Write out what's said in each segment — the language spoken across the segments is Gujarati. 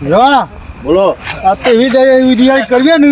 હેલો બોલો. આ તો એવી દિવાળી કરીએ ને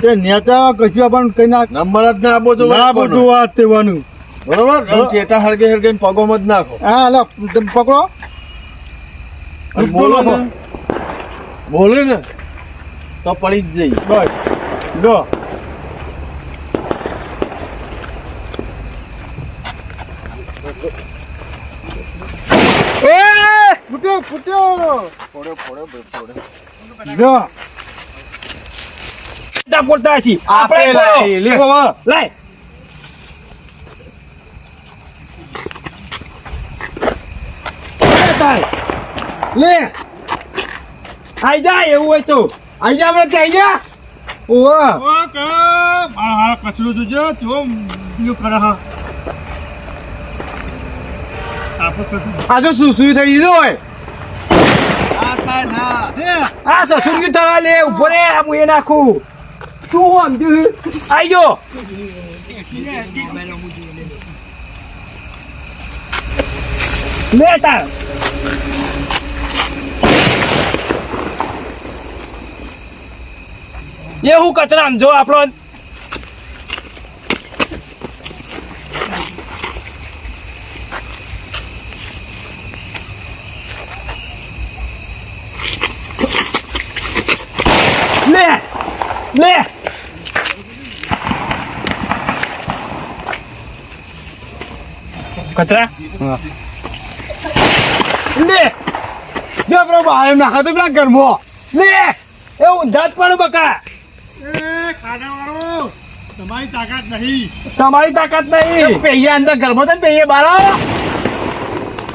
તે નેતા કશું આપણને કઈ ના નંબર જ ના આપો તો ના? બધું વાત તેવાનું બરોબર? ચેટા હરગે હરગે પગોમાં જ નાખો. હા હલો તમે પકડો. બોલો ને. બોલે ને તો પડી જ જઈ બસ જો ફૂટ્યો ફોડે ફોડે. જો તા પોતા છી આપણે આપણે લે. લાય. લાય લે. આઈ જાય એવું હોય તો. આઈ જા આપણે ચાઈ જા. ઓવા મારા હારા કચરું જોજો તો બીજું કરે હા. આ તો થઈ ગયું હોય. આ સસુરગી થવા લે ઊભો રે હું એ નાખું શું સમજ્યું આઈ જો લે તાર એ હું કચરા જો આપણો લે લે કચરા? લે. જો આપણે બહાર નાખા તો પેલા ઘરમાં. લે. એ ઊંધા જ પણ બકા. તમારી તાકાત નહીં. તમારી તાકાત નહીં અંદર ઘરમાં તો પેહીએ બહાર આવો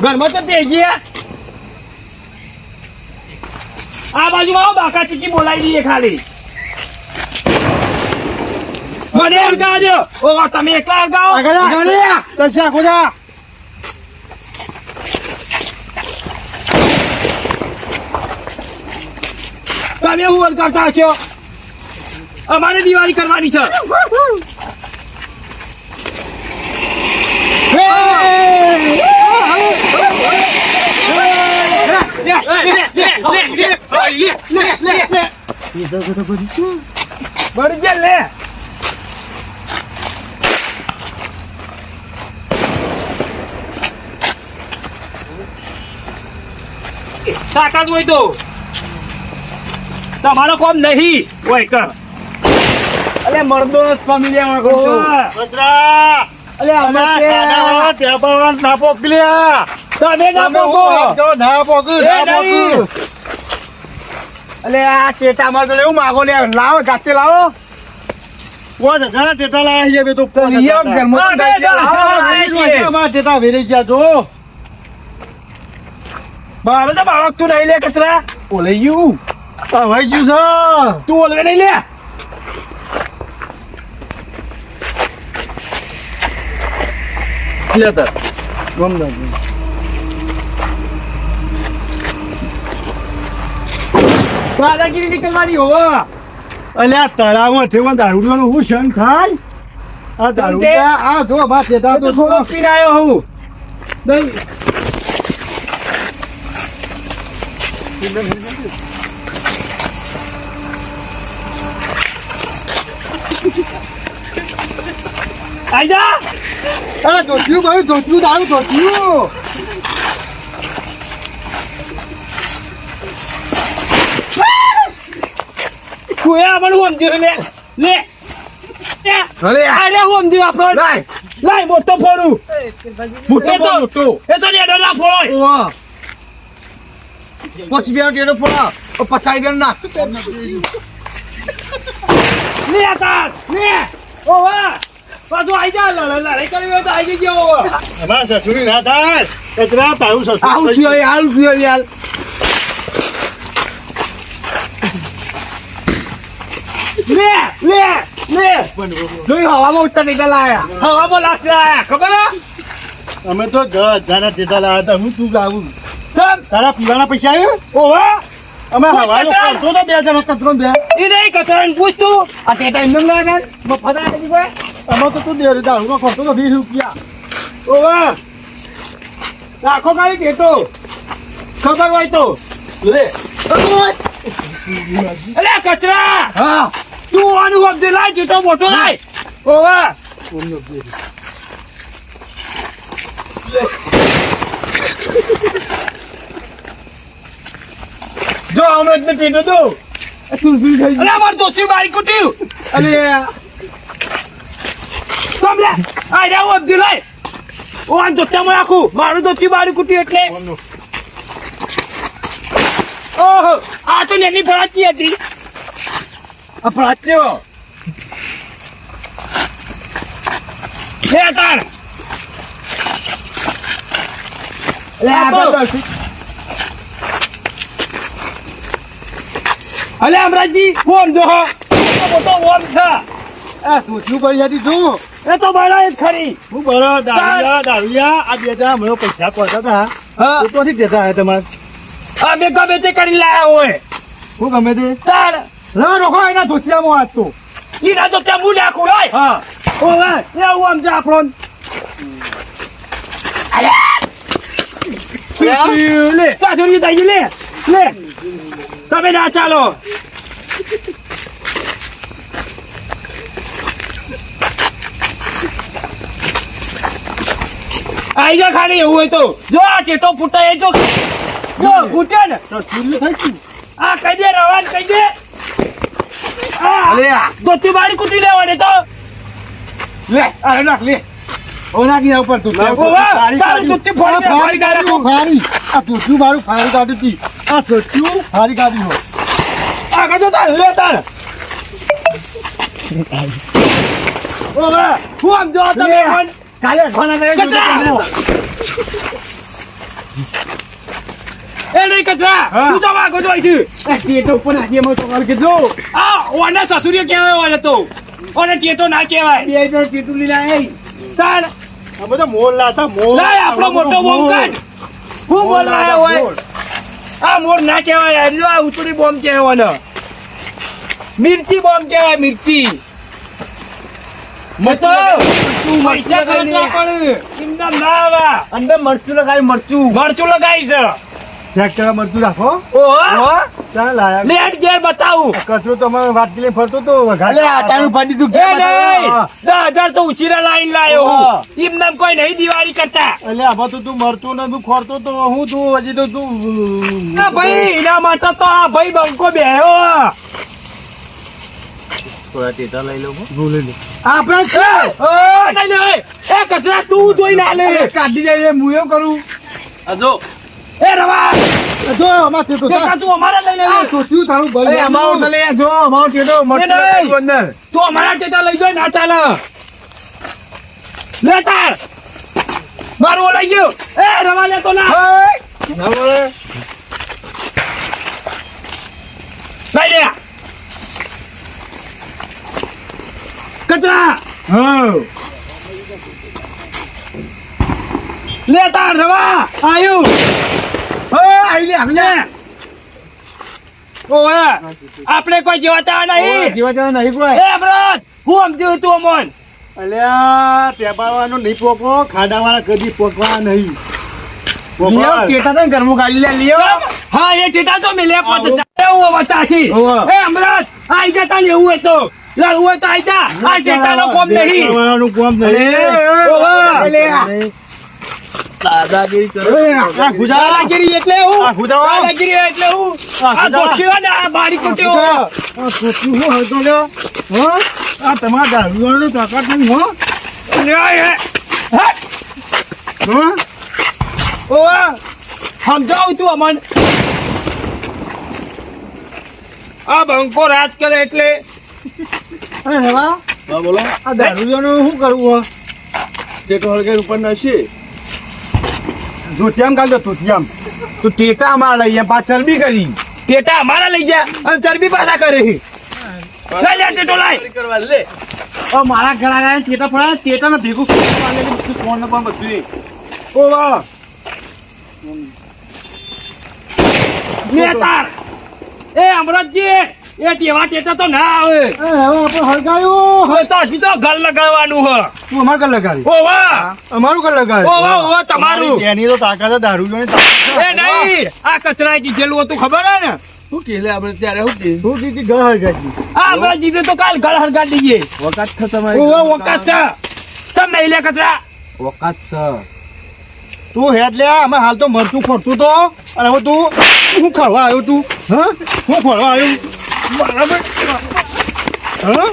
ઘરમાં તો તે આ બાજુ આવો બાકા ચીકી બોલાવી દઈએ ખાલી. મને અડગાવજો ઓ તમે એકલા અડગાવો આગળ જા. આગળ જા. તલસી આખો જા તમે હું અડગાવતા છો અમારે દિવાળી કરવાની છે બળી ગયા લે તાકાત હોય તો. તમારો કોમ નહીં. હોય કર. અલે મર્દો નો ફેમિલી ઓવા. કચરા અલે અમે કે- ટેબલ ના પોકલ્યા. તમે ના પોકો. ના પોકો ના પોકો. અલે આ ટેટા માં તો લેવું માગો લે. લાવો જાતે લાવો. વો જરા ટેટા લાયા છે બે તો ઘરમાં અમે લાયા છીએ. ટેટા વેરી ગયા જો મારે તો બાળક તું નહીં લે કચરા. ઓલે ગયું હવે ગયું છે. તું ઓલવે નહીં લે. લે તાર. ગમદા દાદાગીરી નીકળવાની હોવા અલે આ તળાવમાં થયું હું શન થાય? આ દારૂડિયા આ જો બા તો થોડો પીને હું નહીં આઈ જા અરે ધોત્યું ભાઈ ધોત્યું દારૂ ધોત્યું! તું એ આપણું સમજ્યું લે લે. અરે. અરે હું સમજ્યું આપણો. લાય. લાય મોટો ફોડું. મોટો મોટો. એ તો નેડો ના ફોડો. પચીસ બેનો ટેટો ફોડા પચાસ બેનો નાખ લે તાર લે. ઓ વાહ પાછું આઈ જા. લડ- લડાઈ કરવી હોય તો આઈ જજો અમારા સસુરી ના થાય કચરા તારું સસુર. આવું થયું યાર થયું યાર. લે લે લે. જોઈ હવામાં ઉત્તર નીકળ લાયા. હવામાં લાગશે આયા ખબર? અમે તો દસ હજારના ટેટા લાવ્યા હતા. હું તું લાવું? ચમ તારા પીવાના પૈસા આવ્યો ઓવા અમે હવાલો કરતો તો બે જણા કચરો બે. એ નહીં કચરાને પૂછ તું. આ તે ટાઈમ એમ લાગે મફત આવે કોઈ? અમે તો તું બે દારૂનો ખર્ચો તો વીસ રૂપિયા. ઓવા રાખો ખાલી ટેટો. ખબર હોય તો. લે. અરે કચરા હા. તું આનું સમજી લાય જેટલો મોટો લાય. ઓવા જો આનો એટલે દો તું થઈ અલે માર દોસ્તી બારી કુટ્યું. અરે કમ લે? આ લાય ઓ આ દોસ્તામાં રાખું. મારું દોસ્તી બારી કુટ્યું એટલે. ઓહો આ તો નેની ભરાતી હતી. આ પ્રાચ્યો હે તાર. અલે આ આપો. અલે અમરાજી ફોન જો હો મોટો ફોન છે. આ તું શું કરી હતી તું એ તો બળા જ ખરી. હું બરો દારૂયા દારૂયા આ બે જણા મને પૈસા કોતા હતા. હા. તો ક્યાંથી દેતા હે તમાર? આ મેં ગમે તે કરી લાયા હોય. હું ગમે તે? તાર. ના રોકો એના ધોતિયામાં આજ તો. ઈના તો ત્યાં મું નાખું હોય. હા. ઓવે એ આમ જા આપણો લે. સાજોરી દઈ લે. લે. તમે ના ચાલો. આઈ જા ખાલી એવું હોય તો. જો આ ટેટો ફૂટાય એ જો. જો ફૂટે ને. તો આ કહી દે રવાજ કહી દે. અરે દોતી બારી કૂટી લેવાની તો. લે અરે નાખ લે. ઓ નાખ ને ઉપર તું તારું ધોતી ફોડી ફાડી કાઢે. ફારી આ ધોતિયું મારું ફારી કાઢ્યું હતી. આ ધોતિયું ફારી કાઢ્યું હોય. આગળ જો તાર લે તાર. ઓ હું આમ જો તમે કાલે અઠવાના કરે એ નહીં કચરા! તું તો વાગો જોઈ છે ટેટો ઉપર નાખી એમાં તો કર કીધું આ ઓને સસુરીઓ કહેવાય ઓને તો. ઓને ટેટો ના કહેવાય. બે તો ટેટુ લઈને આઈ તાર આ બધા મોલ લાતા મોલ. લાય આપણો મોટો કાઢ. હું મોલ લાયા હોય? આ મોર ના કહેવાય. આ ઉતરી બોમ્બ કહેવાનો મિર્ચી બોમ્બ કહેવાય મિર્ચી મતો પૈસા ખર્ચવા પડે ઇંદમ ના આવા અંદર મરચું લગાવી મરચું મરચું લગાવી છે. ટ્રેક્ટર મરચું રાખો. ઓહો ચાલ લાયા. લેટ ઘેર બતાવું. કચરો તમારે વાત લઈને ફરતો તો આટાનું ફાડી એ નહીં. દસ હજાર તો ઉછીરા લાઈન લાયો હા. નામ કોઈ નહીં દિવાળી કરતા. એટલે આમાં તો તું મરતું ને તું ખોરતો તો હું તું હજી તો તું ના ભાઈ એના માટે તો આ ભાઈ બંકો બેહ્યો. થોડા ટેટા લઈ લઉં બોલે લે આપણે એ, નહીં, નહીં. એ કચરા તું જોઈ ના લે કાઢી જાય હું એવું કરું. આ એ રવા જો અમાર ટેટો તું અમારા લઈ લે તો શું તારું ભાઈ? અમારો તો લે જો અમારો ટેટો મરચું અંદર. તું અમારા ટેટા લઈ જાય ના ચાલે. લે તાર. મારું લઈ ગયો. એ રવા લે તો ના. ના લઈ લે. કચરા! હા. લે રવા આયુ. આઈ લે આપણે ઓએ આપણે કોઈ જીવાતા નહીં. જીવતા નહીં કોઈ. એ અમરત હું સમજ્યું તું અમોન. અલ્યા ટેપાવાનું નહીં પોકો ખાડાવાળા કદી પોકવા નહીં. ટેટા તો ઘરમાં કાઢી લે લ્યો હા એ ટેટા તો મેલે પાંચ એવું વચાસી હોવે. એ અમરત આઈ જા તાને એવું તો. લડવું હોય તો આઈ જા. આ ટેટાનો કોમ નહીં. ટેપાવાનું કોમ નહીં. દાદાગીરી કરો. દાદાગીરી એટલે હું. દાદાગીરી એટલે હું. આ આ ગુદાવા. ગોઠીઓ ને આ બારી કુટીઓ. આ હું હતો લ્યો. હો? આ તમારા દારૂવાનું તાકાત નહીં હો? હો. ઓવે સમજાવું તું અમન. આ બંકો રાજ કરે એટલે. અરે બોલો. આ દારૂવાનું શું કરવું ટેટો હળગે ઉપર નસી ધોતિયામ કાલ તો ધોતિયામ. તો ટેટા અમારા લઈએ પાછળ ચરબી કરી. ટેટા અમારા લઈ ગયા અને ચરબી પાછા કરે. લઈ લે ટેટો લાય. કરવા લે. ઓ મારા ઘણા ગયા ટેટા પડ્યા ટેટાને ભેગું ફોન ને પણ બધું ઓ વાહ લે તાર એ અમરતજી એ ટેવા ટેટા તો ના આવે. હવે આપણે હળગાયું. હવે તો હજી તો ઘર લગાવવાનું હ. તું અમાર ઘર લગાવી ઓ વાહ અમારું ઘર લગાવી ઓ વાહ ઓ તમારું એની તો તાકાત દારૂ જોઈને એ નહીં આ કચરા કીધેલું હતું ખબર હે ને? શું કે લે આપણે ત્યારે શું કે શું કીધી? ઘર હરગાજી આ હમણાં જીતે તો કાલ ઘર હરગાડી દઈએ વખત તમારી. ઓવે વકાત છે. તમે લે કચરા. વખત છે. તું હેડ લે અમે હાલ તો મરતું ખોરતું તો. અને હવે તું શું ખરવા આવ્યો તું? હા? હું ખરવા આવ્યો? બરાબર. હા?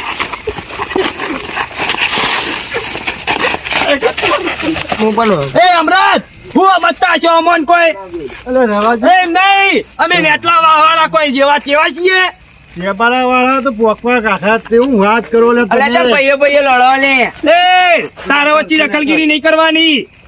એ અમરાજ હું બતા છો અમન કોઈ? અલે રહેવા દે. નહીં અમે નેટલા વાળા કોઈ જેવા કેવા છીએ? વેપારા વાળા તો પોકવા કાઢા તેવું વાત કરો લે અલ્યા તો તમે પૈયો પૈયો લડો ને. એ તારા વચ્ચે દખલગીરી નહીં કરવાની. હા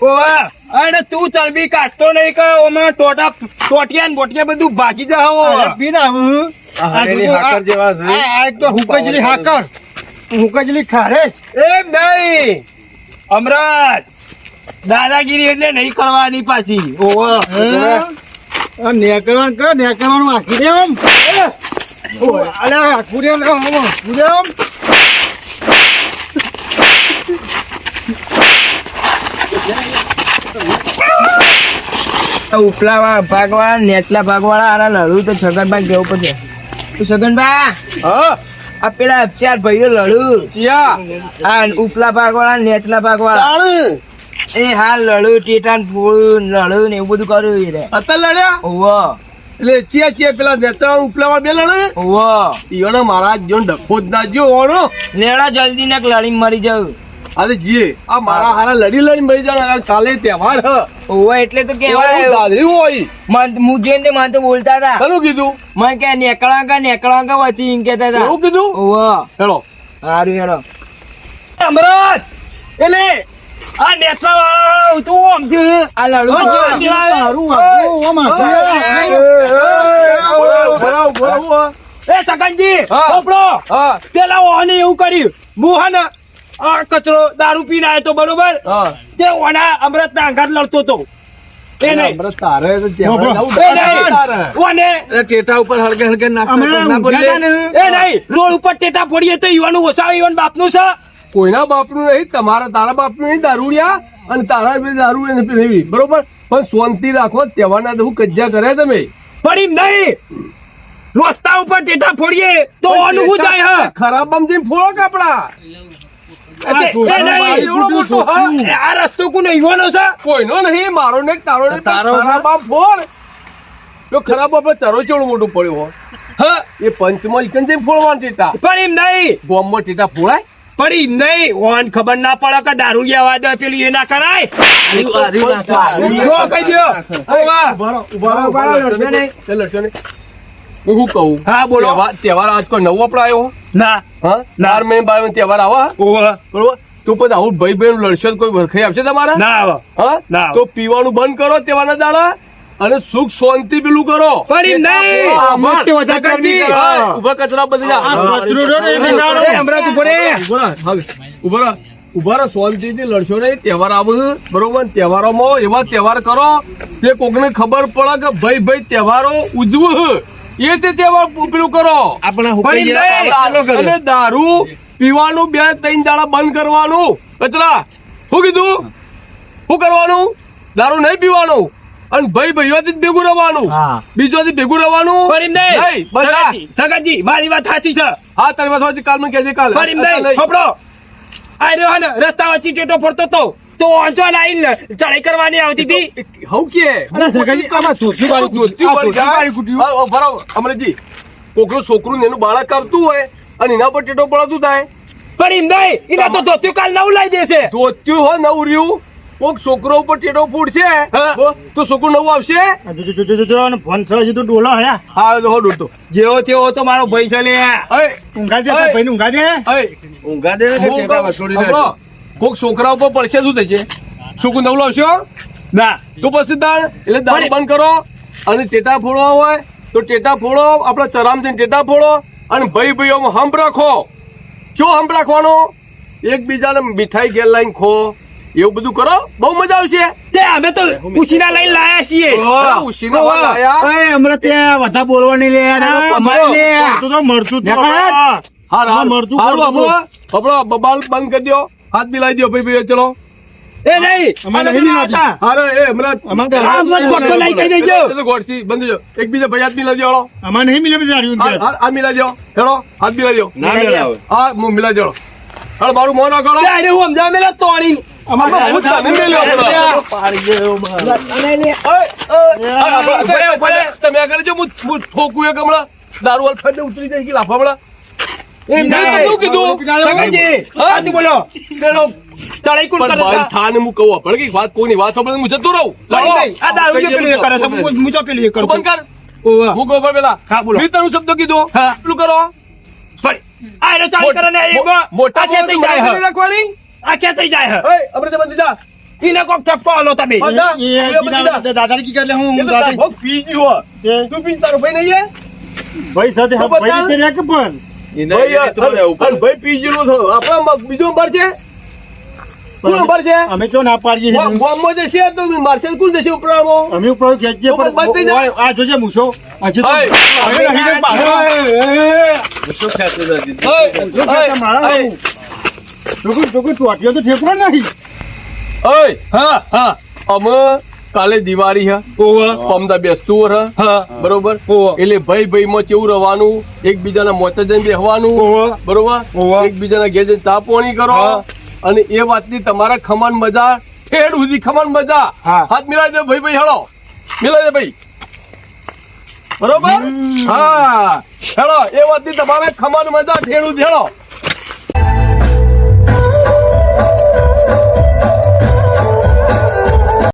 તો. અને ચરબી કાઢતો નહીં કયો ઓમાં ટોટા ટોટિયા બોટિયા બધું ભાગી હાકર જેવા છે. આ આ એક તો હુકજલી હાકર. હુકજલી ખારેશ એમ નહીં. અમરાજ. દાદાગીરી એટલે નહીં કરવાની પાછી. ઓવા આ નેકરવાનું કર નેકરવાનું આખી દે આમ અલે આખું દે આમ આખું દે આમ આ ઉપલા ભાગવાળા નેચલા ભાગવાળા આના લડું તો છગનભાઈ કેવું પડશે? તો છગનભાઈ હા. આ પેલા ચાર ભાઈઓ લડું. આ ઉપલા ભાગવાળા નેચલા ભાગવાળા. એ હાલ લડું ટેટાન ફોડું લડું ને એવું બધું કર્યું રે. અત્યારે લડ્યા? ઓવો એટલે ચિયા ચિયા પેલા નેતા ઉપલામાં બે લડે ઓવો ઈયોને મારા જો ડખો જ ના જો ઓણો લેડા જલ્દી ને લડી મરી જાવ અરે જીએ આ મારા હારા લડી લડી મરી જવાના ચાલે તહેવાર હ. ઓ એટલે તો કેવાય દાદરી હોય. મન હું તે મને તો બોલતા હતા. ખરું કીધું? મને કે નેકળા કા નેકળા કા વચ્ચે એમ કેતા હતા. એવું કીધું? ઓવો હેલો સારું હેડો. અમરાજ! એટલે આ વાળા તું છે? લડું એ. પેલા ઓને એવું કર્યું. હું ને આ કચરો દારૂ પીને આવ્યો તો બરોબર? તે ઓના અમૃત ના આઘાત લડતો તો એ નહીં. હમણાં તારે તો તહેવાર બોલો. આવું એ તારે. નહીં. ઓને એટલે ટેટા ઉપર હળગે હળગે નાખતા અમે તો ના બોલે. ઊંઘ્યા તા ને. એ નહીં. રોડ ઉપર ટેટા ફોડીએ તો યુવાનું ઓછા યુવાન બાપનું છે. કોઈના બાપનું નહીં તમારા તારા બાપનું નહીં દારૂડિયા. અને તારા બે દારૂ એને પીવી બરોબર? પણ શાંતિ રાખો તહેવારના તો હું કજ્જા કરે તમે. પણ એમ નહીં. રસ્તા ઉપર ટેટા ફોડીએ તો ઓનું શું જાય હા? ખરાબ આમ ફોડો કપડા. હા? આ રસ્તો કોનો ઈવાનો છે? કોઈનો નહીં મારો ને તારો ને તારો? ખરાબ ફોડ. તો ખરાબ આપણે ચરો ચેવડો મોટો પડ્યો હોય હા? એ પંચમલ ઈકન જેમ ફોડવાનું ટેટા. પણ એમ નહીં. ગોમમાં ટેટા ફોડાય? એમ નહીં. ઓન ખબર ના પડે કે દારૂ લેવા દે પેલી એ ના કરાય. હું કહું? હા બોલો. તહેવાર તહેવાર આજ કોઈ નવો આપણે આવ્યો ના. હા? બાર મહિને બાર મહિને તહેવાર આવા બરોબર? તો પછી આવું ભાઈ બહેન લડશે કોઈ વરખાઈ આવશે તમારા? ના આવે. હા? ના. તો પીવાનું બંધ કરો તહેવારના દાડા. અને સુખ શાંતિ પેલું કરો. નહીં. મોટી. ઓછા ઊભા કચરા બધી ઊભા હમણાં તું ઊભા રહો. હવે, ઊભા રહો. ઊભા લડશો નહીં. તહેવાર આવો બરોબર? તહેવારોમાં એવા તહેવાર કરો કે કોકને ખબર પડે કે ભાઈ ભાઈ તહેવારો ઉજવું એ તે તહેવાર પેલું કરો. આપણે અને દારૂ પીવાનું બે ત્રણ દાડા બંધ કરવાનું. કચરા. શું કીધું? શું કરવાનું? દારૂ નહીં પીવાનું? અને ભાઈ ભાઈ ભેગું રહેવાનું. બીજો ભેગું નહીં. આ. સગાજી, સગાજી, મારી વાત સાચી છે. હા તારી વાત સાચી, કાલ મને કહેજે કાલ. ફરીમ નહીં. ફફડો. રહ્યો રસ્તા વચ્ચે ટેટો ફરતો તો. તો ઓંચો લાઈન ચડાઈ કરવાની આવતી હતી. હવ કે? અરે સગાજી, હા, બરાબર. અમરેજી કોકનું છોકરું ને એનું બાળક આવતું હોય અને એના પર ટેટો પડાતું થાય. પણ એમ નહીં. એના તો ધોતિયું કાલ નવું લાવી દેશે. ધોત્યું નવું રહ્યું. કોક છોકરો ઉપર ટેટો ફૂટશે હા. તો છોકરું નવું આવશે? જો, જો, જો, જો, જો, ફોન થયો છે તો ડોલા હયા. હા તો દોડતો જેવો તેવો તો મારો ભાઈ છે લે. ઊંઘા દે ભાઈ ઊંઘા દે. ઊંઘા દે કોક છોકરા ઉપર પડશે શું થશે? છોકરું નવું લાવશો ના. તો પછી દાળ એટલે દાળ બંધ કરો. અને ટેટા ફોડવા હોય તો ટેટા ફોડો આપણા ચરામ જઈને ટેટા ફોડો. અને ભાઈ ભાઈઓ હંપ રાખો. શું હંપ રાખવાનો? એકબીજાને મીઠાઈ ઘેર લાઈન ખો. એવું બધું કરો? બહુ મજા આવશે. તે અમે તો ઉછીના લઈને લાયા છીએ. આયા. ઓય, હમણાં ત્યાં વધારે બોલવાની લે યાર. અમારે તો મરચું તો. હા. હા, મરચું હારું આપણો આપણો બબાલ બંધ કરી દો હાથ મિલાઈ દો ભાઈ ભાઈ ચલો. એ નહીં અમારે નહીં પેલા હતા. અરે એ હમણાં અમારે તો- આ મત ગોઠવો લઈ કઈ દેજો. એ તો ગોળસી, બંધ જો એકબીજા ભાઈ હાથ મિલાવજો હળો અમારે નહીં મિલે બીજા હાર્યું હાથ કે. હાથ- હાથ મિલાવજો હેળો હાથ મિલાવજો ના મેળાવે. હા હું મિલાવજો હળો. હળો મારું મોન ના અરે હું સમજાવ? મેલા તોડી આમાં કોની વાત હું હું ઠોકું એક હમણાં દારૂ વાળ ફેંદે ઉતરી જાય કે લાફા હમણાં એમ શું કીધું સગનજી, હા? સાચું બોલો તેનો તળાઈ કોણ પણ કરે ભાઈ છે? થાને હું કહું પણ કઈ વાત કોઈની વાત સાંભળીને હું જતો રહું ભાઈ, ભાઈ, આ દારૂ જે પેલું એ કરે છે હું હું તો તું બંધ જાય જાય દીધા ઈને કોક ઠપકો આલો તમે દાદાને કી કરે હું દાદા- ભોગ પી ગયો તું પી તારો ભાઈ નહીં હે? ભાઈ સાથે હા, ભાઈ રીતે રહ્યા પણ ભાઈ પી ગયેલો છો આપણા બીજો નંબર છે? શું નંબર છે? અમે તો ના પાડીએ છીએ. ગોમ- ગોમમાં જશે તો મારશે. કોણ જશે ઉપરામાં અમે ઉપર ખેંચીએ પણ થઈ જાય. આ જોજે મૂછો. હજી તો-. હવે નહીં ને પાછો. ઓય, મૂછો ખેંચતા મારા ઓય, આવું. ટૂંકું- ટૂંકું તો ઠેકવા નહીં. ઓય, હા હા. અમે કાલે દિવાળી હે. પમદા બેસતું હે. બરોબર? એટલે ભાઈ ભાઈ માં કેવું રહેવાનું? એકબીજાના મોચે જઈને બેહવાનું? બરોબર? એકબીજાના ઘેર જઈને ચા પાણી કરો. અને એ વાતની તમારા ખમાન મજા ઠેડ સુધી ખમાન મજા. હા. હાથ મિલાવી દે ભાઈ ભાઈ હેળો. મિલાવી દે ભાઈ. બરોબર? હા. હેળો એ વાતની તમારે ખમાન મજા ઠેડ સુધી હેળો.